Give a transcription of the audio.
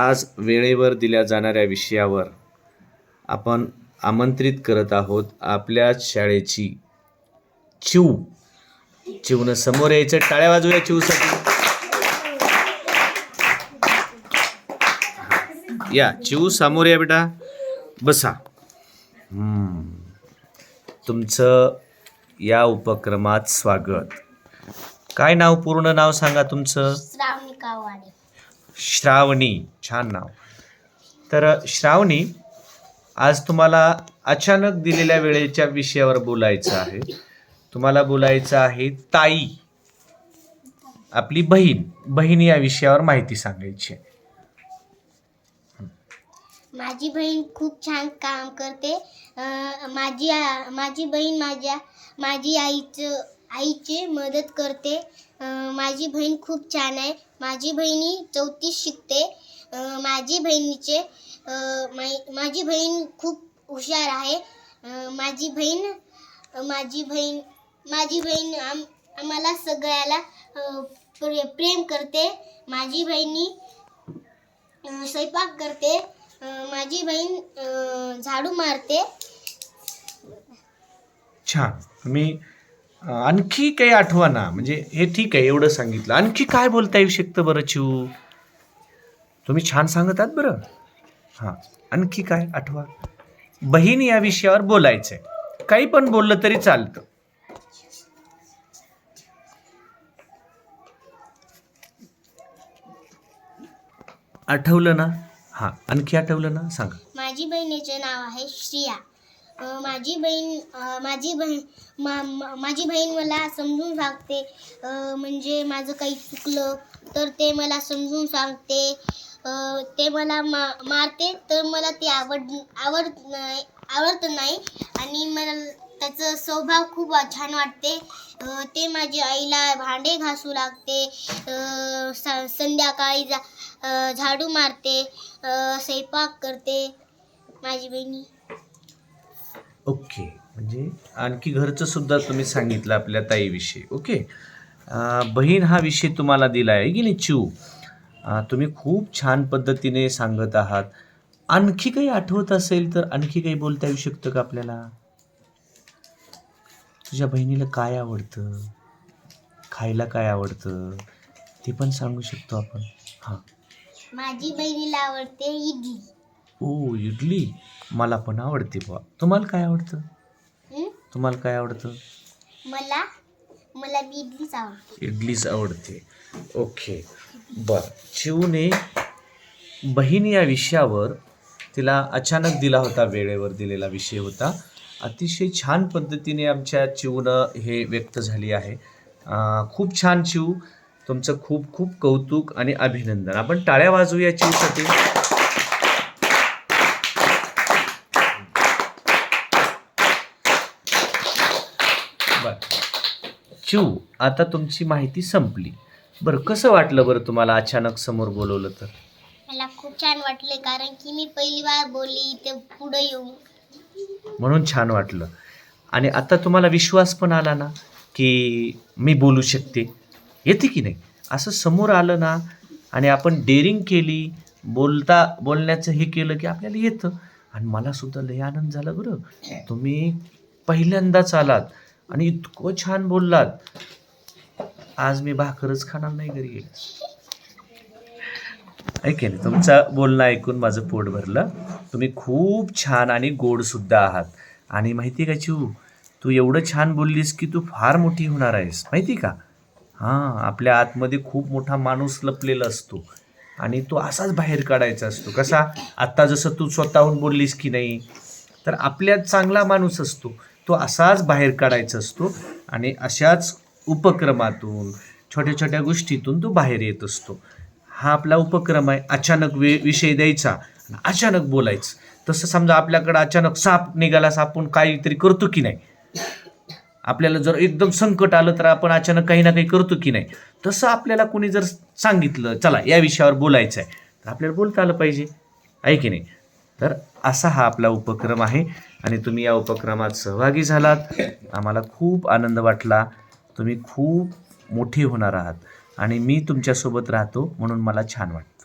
आज वेळेवर दिल्या जाणाऱ्या विषयावर आपण आमंत्रित करत आहोत आपल्याच शाळेची चिव चिवनं समोर यायचं टाळ्या वाजूया चिवसाठी या चिव समोर या बेटा. बसा. तुमचं या उपक्रमात स्वागत. काय नाव पूर्ण नाव सांगा तुमचं? श्रावणी छान नाव. तर श्रावणी आज तुम्हाला अचानक दिलेल्या वेळेच्या विषयावर बोलायचं आहे. तुम्हाला बोलायचं आहे ताई. आपली बहीण. बहीण या विषयावर माहिती सांगायची आहे. माझी बहीण खूप छान काम करते. अं, माझी आ- माझी बहीण माझ्या माझी आईचं आईची मदत करते. माझी बहीण खूप छान आहे. माझी बहिणी चौथी शिकते. माझी बहिणीचे माझी बहीण खूप हुशार आहे. माझी बहीण माझी बहीण माझी बहीण आम आम्हाला सगळ्याला प्रे प्रेम करते. माझी बहिणी स्वयंपाक करते. माझी बहीण झाडू मारते. छान. मी आणखी काही आठवा ना म्हणजे हे ठीक आहे एवढं सांगितलं. आणखी काय बोलता येऊ शकतं बरं चिऊ? तुम्ही छान सांगत आहात बरं. हां आणखी काय आठवा? बहीण या विषयावर बोलायचं आहे काही पण बोललं तरी चालतं. आठवलं ना? हां आणखी आठवलं ना? सांगा. माझी बहिणीचे नाव आहे श्रिया. माझी बहीण माझी बहीण मा मा- माझी बहीण मला समजून सांगते. म्हणजे माझं काही चुकलं तर ते मला समजून सांगते. ते मला मा मारते तर मला ते आवड आवड नाही आवडत नाही. आणि मला त्याचं स्वभाव खूप छान वाटते. ते माझ्या आईला भांडे घासू लागते. स- संध्याकाळी जा झाडू मारते. स्वयंपाक करते. माझी बहिणी. ओके. म्हणजे आणखी घरचं सुद्धा तुम्ही सांगितलं आपल्या ताईविषयी. ओके. बहीण हा विषय तुम्हाला दिला आहे की नाही चिव तुम्ही खूप छान पद्धतीने सांगत आहात. आणखी काही आठवत असेल तर आणखी काही बोलता येऊ शकतं का आपल्याला? तुझ्या बहिणीला काय आवडतं? खायला काय आवडतं? ते पण सांगू शकतो आपण. हां. माझी बहिणीला आवडते इडली. ओ इडली. मला पण आवडते बुवा. तुम्हाला काय आवडतं? हं? तुम्हाला काय आवडतं? मला? मला इडलीच आवडते. इडलीच आवडते. ओके. बर. चिवने बहीण या विषयावर तिला अचानक दिला होता वेळेवर दिलेला विषय होता. अतिशय छान पद्धतीने आमच्या चिवनं हे व्यक्त झाली आहे. अं, खूप छान चिव. तुमचं खूप खूप कौतुक आणि अभिनंदन. आपण टाळ्या वाजवूया चिवसाठी. चिव आता तुमची माहिती संपली. बरं कसं वाटलं बरं तुम्हाला अचानक समोर बोलवलं तर? मला खूप छान वाटले कारण की मी पहिली बार बोलली ते पुढे येऊन म्हणून छान वाटलं. आणि आता तुम्हाला विश्वास पण आला ना की मी बोलू शकते? येते की नाही? असं समोर आलं ना आणि आपण डेअरिंग केली बोलता बोलण्याचं हे केलं की आपल्याला येतं. आणि मला सुद्धा लय आनंद झाला बरं. तुम्ही पहिल्यांदाच आलात. आणि इतकं छान बोललात. आज मी भाकरच खाणार नाही घरी ऐकेल ऐके तुमचं बोलणं ऐकून माझं पोट भरलं. तुम्ही खूप छान आणि गोड सुद्धा आहात. आणि माहिती आहे का चिऊ तू एवढं छान बोललीस की तू फार मोठी होणार आहेस. माहिती का? हां आपल्या आतमध्ये खूप मोठा माणूस लपलेला असतो. आणि तो असाच बाहेर काढायचा असतो. कसा? आत्ता जसं तू स्वतःहून बोललीस की नाही तर आपल्यात चांगला माणूस असतो. तो असाच बाहेर काढायचा असतो आणि अशाच उपक्रमातून छोट्या छोट्या गोष्टीतून तो बाहेर येत असतो. हा आपला उपक्रम आहे अचानक वे विषय द्यायचा अचानक बोलायचं. तसं समजा आपल्याकडं अचानक साप निघाला आपण काहीतरी करतो की नाही? आपल्याला जर एकदम संकट आलं तर आपण अचानक काही ना काही करतो की नाही? तसं आपल्याला कोणी जर सांगितलं चला या विषयावर बोलायचं आहे तर आपल्याला बोलता आलं पाहिजे. आहे की नाही? तर असा हा आपला उपक्रम आहे आणि तुम्ही या उपक्रमात सहभागी झालात. आम्हाला खूप आनंद वाटला. तुम्ही खूप मोठी होणार आहात. आणि मी तुमच्यासोबत राहतो म्हणून मला छान वाटतं.